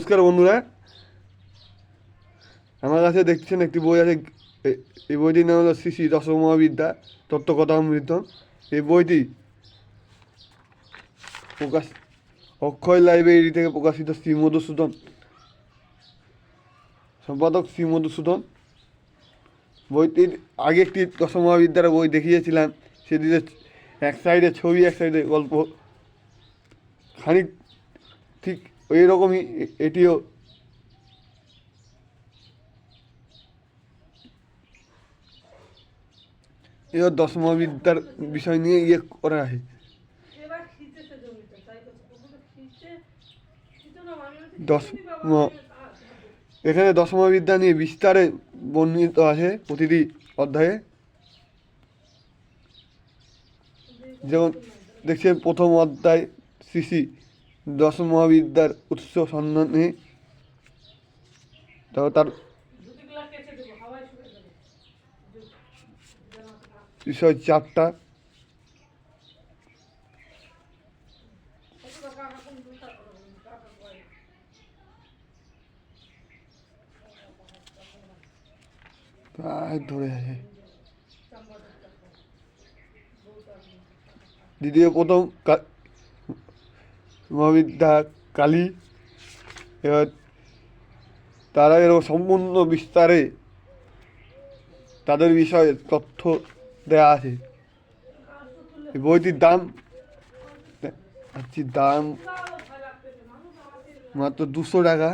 নমস্কার বন্ধুরা। আমার কাছে দেখছেন একটি বই আছে এই বইটির নাম হলো শ্রী শ্রী দশমহাবিদ্যা তত্ত্বকথামৃত এই বইটি প্রকাশ, অক্ষয় লাইব্রেরি থেকে প্রকাশিত শ্রী মধুসূদন সম্পাদক শ্রী মধুসূদন বইটির আগে একটি দশমহাবিদ্যার বই দেখিয়েছিলাম, সেটিতে এক সাইডে ছবি, এক সাইডে গল্প। খানিক ঠিক ওই রকমই এটিও। এও দশমবিদ্যার বিষয় নিয়ে ইয়ে করা আছে এবার খিচেছে জমিতে তাই করছে পুকুরে খিচে খিচে না আমি বলছি, দশ খিচে নি বাবা, ন- আমি- আ- এখানে দশমবিদ্যা নিয়ে বিস্তারে বর্ণিত আছে প্রতিটি অধ্যায়ে। যেমন দেখছেন প্রথম অধ্যায় শ্রী শ্রী দশম মহাবিদ্যার উৎস সন্ধানে তার বিষয় চারটা। প্রায় ধরে আছে দ্বিতীয় প্রথম মহাবিদ্যা কালী এবার তারা এরকম সম্পূর্ণ বিস্তারে তাদের বিষয়ে তথ্য দেওয়া আছে। এই বইটির দাম আচ্ছা দাম মাত্র দুশো টাকা।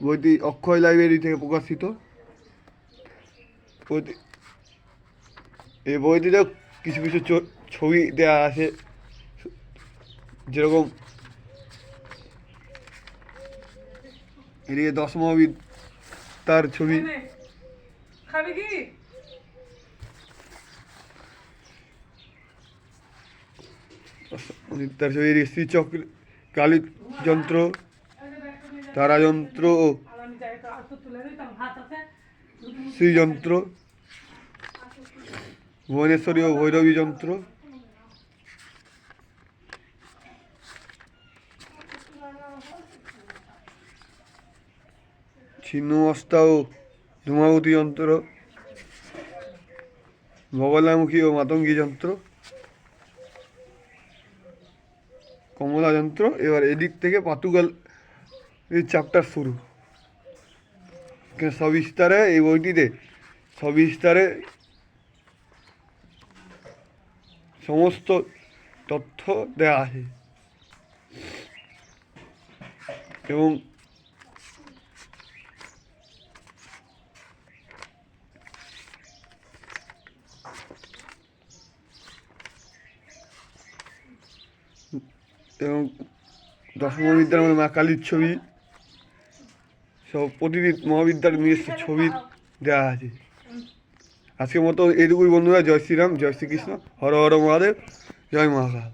বইটি অক্ষয় লাইব্রেরি থেকে প্রকাশিত। বইটি এই বইটিতেও কিছু কিছু ছবি দেওয়া আছে। যেরকম এদিকে দশমবিদ তার ছবি। খাবি কি? তার ছবি এদিকে শ্রীচক্র কালী যন্ত্র তারা যন্ত্র ও শ্রীযন্ত্র ভুবনেশ্বরী ও ভৈরবী যন্ত্র। ছিন্নমস্তা ও ধূমাবতী যন্ত্র বগলামুখী ও মাতঙ্গী যন্ত্র, কমলা যন্ত্র। এবার এদিক থেকে পাতুগাল এই চ্যাপ্টার শুরু। সবিস্তারে এই বইটিতে সবিস্তারে সমস্ত তথ্য দেওয়া আছে। এবং এবং দশমবিদ্যার মধ্যে মা কালীর ছবি, সব প্রতিটি মহাবিদ্যার নিজস্ব ছবি দেওয়া আছে। আজকের মতো এটুকুই বন্ধুরা, জয় শ্রীরাম, জয় শ্রীকৃষ্ণ, হর হর মহাদেব, জয় মহাকাল।